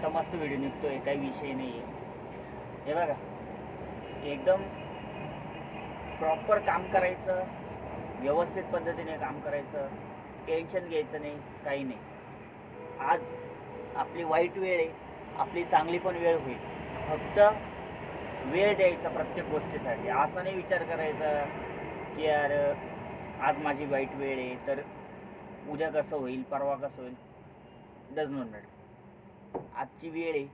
आता मस्त व्हिडिओ निघतोय काही विषय नाही आहे हे बघा. एकदम प्रॉपर काम करायचं व्यवस्थित पद्धतीने काम करायचं टेन्शन घ्यायचं नाही काही नाही. आज आपली वाईट वेळ आहे आपली चांगली पण वेळ होईल. फक्त वेळ द्यायचा प्रत्येक गोष्टीसाठी. असा नाही विचार करायचा की यार आज माझी वाईट वेळ आहे तर उद्या कसं होईल परवा कसं होईल? डज नॉट मॅटर आजची वेळ आहे.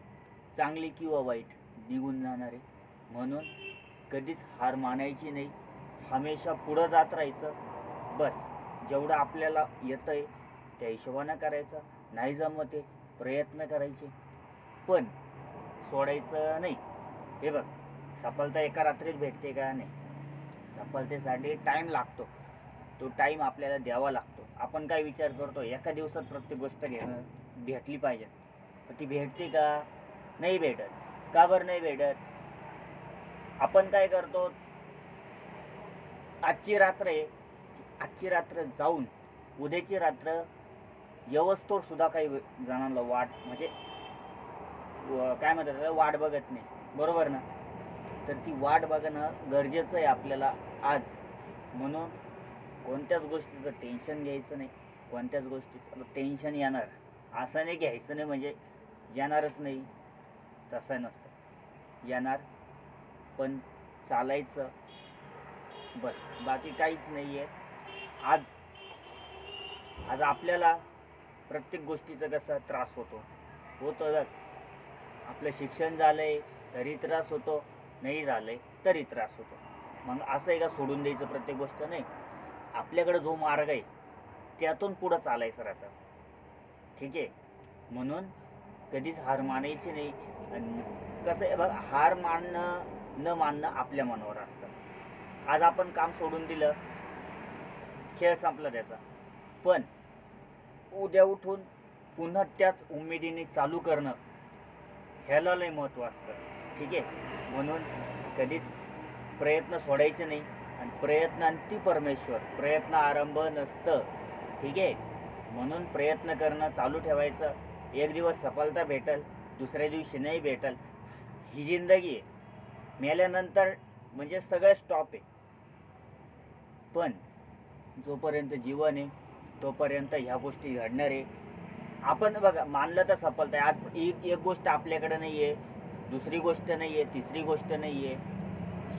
चांगली किंवा वाईट निघून जाणार आहे. म्हणून कधीच हार मानायची नाही. हमेशा पुढं जात राहायचं. बस जेवढं आपल्याला येतं आहे त्या हिशोबानं करायचं. नाही जमत आहे प्रयत्न करायचे. पण सोडायचं नाही. हे बघ सफलता एका रात्रीत भेटते का नाही? सफलतेसाठी टाईम लागतो. तो टाईम आपल्याला द्यावा लागतो. आपण काय विचार करतो? एका दिवसात प्रत्येक गोष्ट घेणं भेटली पाहिजे. ती भेटते का? नाही भेटत. का बरं नाही भेटत? आपण काय करतो? आजची रात्र आहे. आजची रात्र जाऊन उद्याची रात्र यवस्तोर सुद्धा काही जणांना वाट म्हणजे काय म्हणतात त्याला, वाट बघत नाही. बरोबर ना? तर ती वाट बघणं गरजेचं आहे आपल्याला आज. म्हणून कोणत्याच गोष्टीचं टेन्शन घ्यायचं नाही. कोणत्याच गोष्टीचं टेन्शन येणार. असं नाही घ्यायचं नाही म्हणजे येणारच नाही तसं नसतं. येणार पण चालायचं बस. बाकी काहीच नाही आहे आज आज आपल्याला प्रत्येक गोष्टीचा कसा त्रास होतो? होतो आपलं शिक्षण झालंय तरी त्रास होतो. नाही झालंय तरी त्रास होतो. मग असं आहे का सोडून द्यायचं प्रत्येक गोष्ट? नाही. आपल्याकडे जो मार्ग आहे त्यातून पुढं चालायचं राहतं. ठीक आहे? म्हणून कधीच हार मानायची नाही. आणि कसं आहे बघ हार मानणं न मानणं आपल्या मनावर असतं. आज आपण काम सोडून दिलं खेळ संपला त्याचा. पण उद्या उठून पुन्हा त्याच उमेदीने चालू करणं ह्याला लय महत्त्व असतं. ठीक आहे? म्हणून कधीच प्रयत्न सोडायचे नाही. आणि प्रयत्नांती परमेश्वर प्रयत्न आरंभ नसतं. ठीक आहे? म्हणून प्रयत्न करणं चालू ठेवायचं. एक दिवस सफलता भेटल दुसऱ्या दिवशी नाही भेटल. ही जिंदगी आहे. मेल्यानंतर म्हणजे सगळं स्टॉप आहे. पण जोपर्यंत जीवन आहे तोपर्यंत ह्या गोष्टी घडणार आहे. आपण बघा मानलं तर सफलता आहे. आज एक एक गोष्ट आपल्याकडे नाही आहे दुसरी गोष्ट नाही आहे तिसरी गोष्ट नाही आहे.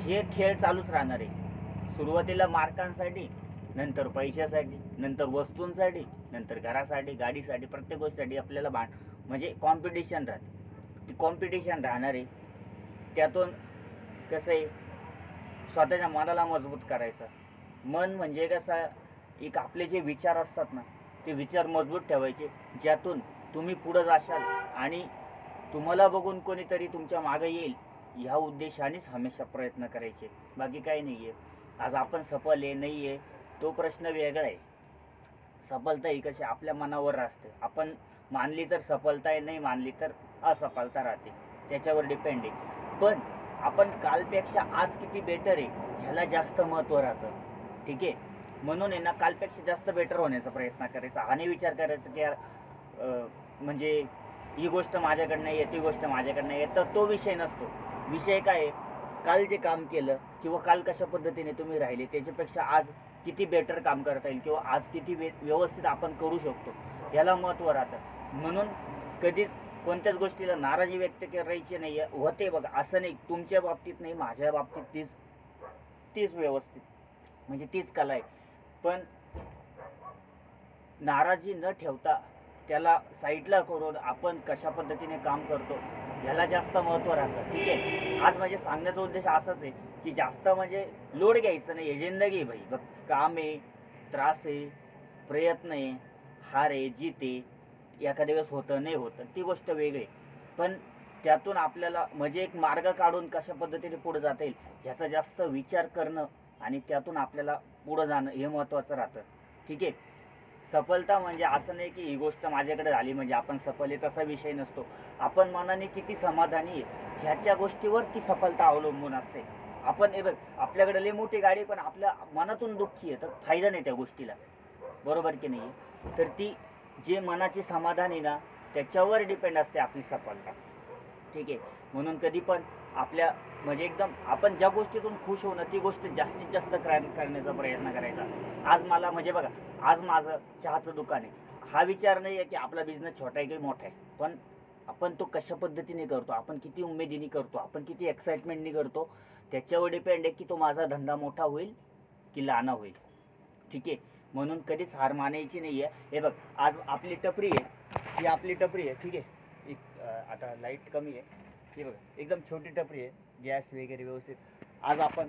हे खेळ चालूच राहणार आहे. सुरुवातीला मार्कांसाठी नंतर पैशासाठी नंतर वस्तूंसाठी नंतर घरासाठी गाडीसाठी प्रत्येक गोष्टीसाठी आपल्याला भांड म्हणजे कॉम्पिटिशन राहते. ती कॉम्पिटिशन राहणार आहे त्यातून कसं आहे स्वतःच्या मनाला मजबूत करायचं. मन म्हणजे कसं एक आपले जे विचार असतात ना ते विचार मजबूत ठेवायचे ज्यातून तुम्ही पुढं जाशाल आणि तुम्हाला बघून कोणीतरी तुमच्या मागे येईल ह्या उद्देशानेच हमेशा प्रयत्न करायचे. बाकी काही नाही आहे आज आपण सफल आहे नाही आहे तो प्रश्न वेगळा आहे. सफलता ही कशी आपल्या मनावर असते आपण मानली तर सफलता आहे नाही मानली तर असफलता राहते. त्याच्यावर डिपेंड आहे. पण आपण कालपेक्षा आज किती बेटर आहे ह्याला जास्त महत्त्व राहतं. ठीक आहे? म्हणून आहे ना कालपेक्षा जास्त बेटर होण्याचा प्रयत्न करायचा. आणि विचार करायचा की यार म्हणजे ही गोष्ट माझ्याकडनं नाही आहे ती गोष्ट माझ्याकडनं आहे तर तो विषय नसतो. विषय काय आहे? काल जे काम केलं किंवा काल कशा पद्धतीने तुम्ही राहिले त्याच्यापेक्षा आज किती बेटर काम करता येईल किंवा आज किती वे व्यवस्थित आपण करू शकतो याला महत्त्व राहतं. म्हणून कधीच कोणत्याच गोष्टीला नाराजी व्यक्त करायची नाही आहे होते बघा असं नाही तुमच्या बाबतीत नाही माझ्या बाबतीत तीच तीच व्यवस्थित म्हणजे तीच कला आहे. पण नाराजी न ठेवता त्याला साईडला करून आपण कशा पद्धतीने काम करतो ह्याला जास्त महत्त्व राहतं ठीक आहे? आज माझ्या सांगण्याचा उद्देश असाच आहे. की जास्त म्हणजे लोड घ्यायचं नाही आहे जिंदगी भाई बघ काम आहे त्रास आहे प्रयत्न आहे हार आहे जीत आहे एखाद्या वेळेस होतं नाही होतं ती गोष्ट वेगळी आहे. पण त्यातून आपल्याला म्हणजे एक मार्ग काढून कशा पद्धतीने पुढे जाता येईल ह्याचा जास्त विचार करणं आणि त्यातून आपल्याला पुढं जाणं हे महत्त्वाचं राहतं. ठीक आहे? सफलता म्हणजे असं नाही की ही गोष्ट माझ्याकडे झाली म्हणजे आपण सफल आहे तसा विषय नसतो. आपण मनाने किती समाधानी आहे ह्याच्या गोष्टीवर ती सफलता अवलंबून असते. आपण हे बघ आपल्याकडे लई मोठी गाडी पण आपल्या मनातून दुःखी आहे तर फायदा नाही त्या गोष्टीला. बरोबर की नाही? तर ती जे मनाची समाधान आहे ना त्याच्यावर डिपेंड असते आपली सफलता. ठीक आहे? म्हणून कधी पण आपल्या म्हणजे एकदम आपण ज्या गोष्टीतून खुश होणं ती गोष्ट जास्तीत जास्त करण्याचा प्रयत्न करायचा. आज मला म्हणजे बघा आज माझं चहाचं दुकान आहे. हा विचार नाही आहे की आपला बिझनेस छोटा आहे की मोठा आहे. पण आपण तो कशा पद्धतीने करतो? आपण किती उमेदीने करतो? आपण किती एक्साइटमेंटने करतो? त्याच्यावर डिपेंड आहे की तो माझा धंदा मोठा होईल की लहाना होईल. ठीक आहे? म्हणून कधीच हार मानायची नाही आहे हे बघ आज आपली टपरी आहे. ही आपली टपरी आहे. ठीक आहे? एक, आता लाइट कमी आहे. हे बघा एकदम छोटी टपरी आहे. गॅस वगैरे व्यवस्थित. आज आपण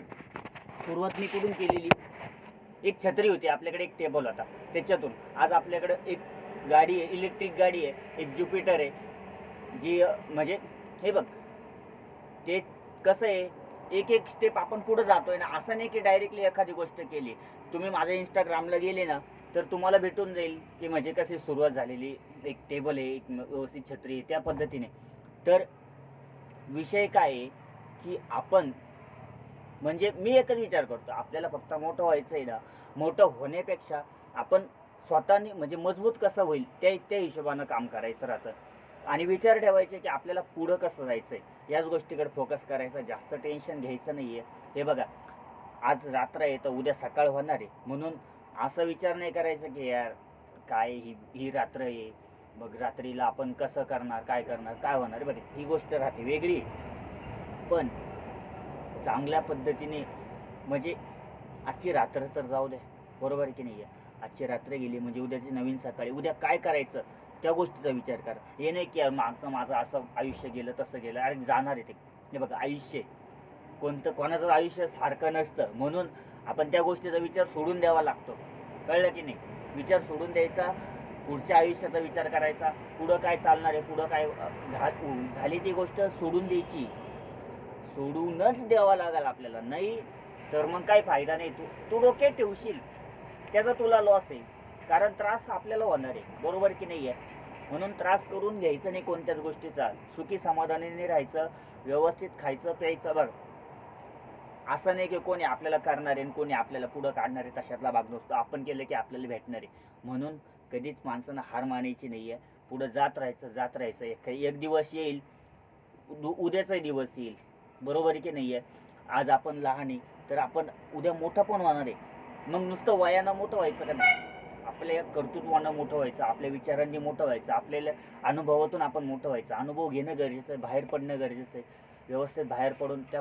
सुरुवात मी कुठून केलेली एक छत्री होती. आपल्याकडे एक टेबल होता. त्याच्यातून आज आपल्याकडं एक गाडी आहे. इलेक्ट्रिक गाडी आहे. एक ज्युपिटर आहे. जी म्हणजे हे बघ ते कसं आहे? एक एक स्टेप आपण पुढे जातोय ना असं नाही की डायरेक्टली एखादी गोष्ट केली. तुम्ही माझ्या इंस्टाग्रामला गेले ना तर तुम्हाला भेटून जाईल की म्हणजे कशी सुरुवात झालेली एक टेबल आहे एक व्यवस्थित छत्री आहे त्या पद्धतीने. तर विषय काय आहे की आपण म्हणजे मी एकच विचार करतो आपल्याला फक्त मोठं व्हायचं आहे ना मोठं होण्यापेक्षा आपण स्वतःने म्हणजे मजबूत कसं होईल त्या त्या हिशोबानं काम करायचं राहतं. आणि विचार ठेवायचे की आपल्याला पुढं कसं जायचं आहे याच गोष्टीकडे फोकस करायचा जास्त टेन्शन घ्यायचं नाही आहे हे बघा आज रात्र आहे तर उद्या सकाळ होणार आहे. म्हणून असं विचार नाही करायचा की यार काय ही ही रात्र आहे? मग रात्रीला आपण कसं करणार काय करणार काय होणार? बघ ही गोष्ट राहते वेगळी पण चांगल्या पद्धतीने म्हणजे आजची रात्र तर जाऊ दे. बरोबर की नाही आहे आजची रात्र गेली म्हणजे उद्याची नवीन सकाळी उद्या काय करायचं? त्या गोष्टीचा विचार करा. हे नाही की मागचं माझं असं आयुष्य गेलं तसं गेलं. अरे जाणार आहे ते. हे बघा आयुष्य. आहे. कोणतं कोणाचं आयुष्य सारखं नसतं. म्हणून आपण त्या गोष्टीचा विचार सोडून द्यावा लागतो. कळलं की नाही? विचार सोडून द्यायचा. पुढच्या आयुष्याचा विचार करायचा. पुढं काय चालणार आहे? पुढं काय झा- झाली ती गोष्ट सोडून द्यायची. सोडूनच द्यावा लागेल आपल्याला. नाही तर मग काही फायदा नाही. तू तू डोक्यात ठेवशील. त्याचा तुला लॉस आहे. कारण त्रास आपल्याला होणार आहे. बरोबर की नाही आहे म्हणून त्रास करून घ्यायचं नाही कोणत्याच गोष्टीचा. सुखी समाधानाने राहायचं व्यवस्थित खायचं प्यायचं बघ. असं नाही की कोणी आपल्याला करणार आहे आणि कोणी आपल्याला पुढं काढणार आहे तशातला भाग नसतो. आपण केलं की आपल्याला भेटणार आहे. म्हणून कधीच माणसानं हार मानायची नाही आहे पुढं जात राहायचं जात राहायचं. एक एक दिवस येईल. उद्याचा उद्याचाही दिवस येईल. बरोबर आहे की नाही आहे आज आपण लहान आहे तर आपण उद्या मोठं पण होणार आहे. मग नुसतं वयानं मोठं व्हायचं का नाही? आपल्या कर्तृत्वानं मोठं व्हायचं आपल्या विचारांनी मोठं व्हायचं आपल्याला अनुभवातून आपण मोठं व्हायचं. अनुभव घेणं गरजेचं आहे बाहेर पडणं गरजेचं आहे. व्यवस्थित बाहेर पडून त्या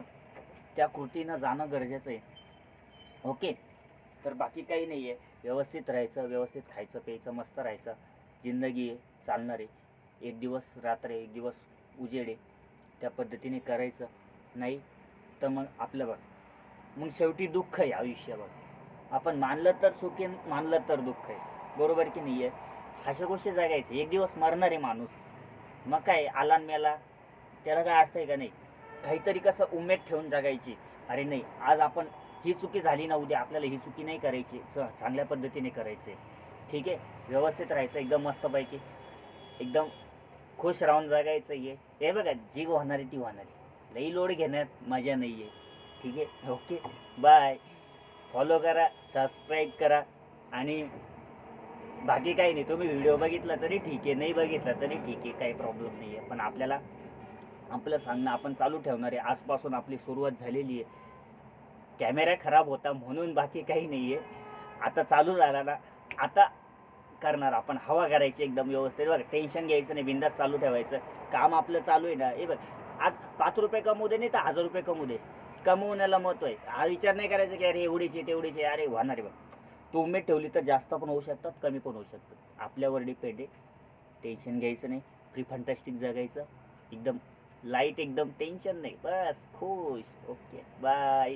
त्या कृतीनं जाणं गरजेचं आहे. ओके? तर बाकी काही नाही आहे व्यवस्थित राहायचं व्यवस्थित खायचं प्यायचं मस्त राहायचं. जिंदगी आहे चालणार आहे. एक दिवस रात्र एक दिवस उजेड आहे. त्या पद्धतीने करायचं नाही तर मग आपलं बघ. मग शेवटी दुःख आहे आयुष्यावर आपण मानलं तर सुखी आहे, मानलं तर दुःख आहे. बरोबर की नाही आहे अशा गोष्टी जगायचं. एक दिवस मरणार आहे माणूस. मग काय आला मेला? त्याला काय अर्थ आहे का नाही? काहीतरी कसं उमेद ठेवून जगायची. अरे नाही आज आपण ही चुकी झाली ना उद्या आपल्याला ही चुकी नाही करायची. च- चांगल्या पद्धतीने करायचे ठीक आहे? व्यवस्थित राहायचं एकदम मस्तपैकी. एकदम खुश राहून जगायचं आहे हे बघा जी होणारी ती होणारी. लई लोड घेण्यात मजा नाही आहे ठीक आहे? ओके. बाय. फॉलो करा सबस्क्राईब करा आणि बाकी काही नाही. तुम्ही व्हिडिओ बघितला तरी ठीक आहे. नाही बघितला तरी ठीक आहे. काही प्रॉब्लेम नाही आहे. पण आपल्याला आपलं सांगणं आपण चालू ठेवणार आहे. आजपासून आपली सुरुवात झालेली आहे. कॅमेरा खराब होता म्हणून बाकी काही नाही आहे. आता चालू झाला ना. आता करणार आपण. हवा करायची एकदम व्यवस्थित. बघ टेन्शन घ्यायचं नाही. बिंदास चालू ठेवायचं. काम आपलं चालू आहे ना. हे बघ आज पाच रुपये कमवू दे नाही तर हजार रुपये कमवू दे. कमवण्याला महत्त्व आहे हा विचार नाही करायचा की अरे एवढीचे तेवढीचे अरे होणार आहे बघ. तू उमेद ठेवली तर जास्त पण होऊ शकतात कमी पण होऊ शकतात. आपल्यावर डिपेंड आहे. टेन्शन घ्यायचं नाही. फ्री फंटास्टिक जगायचं. एकदम लाइट एकदम टेन्शन नाही. बस खुश. Okay bye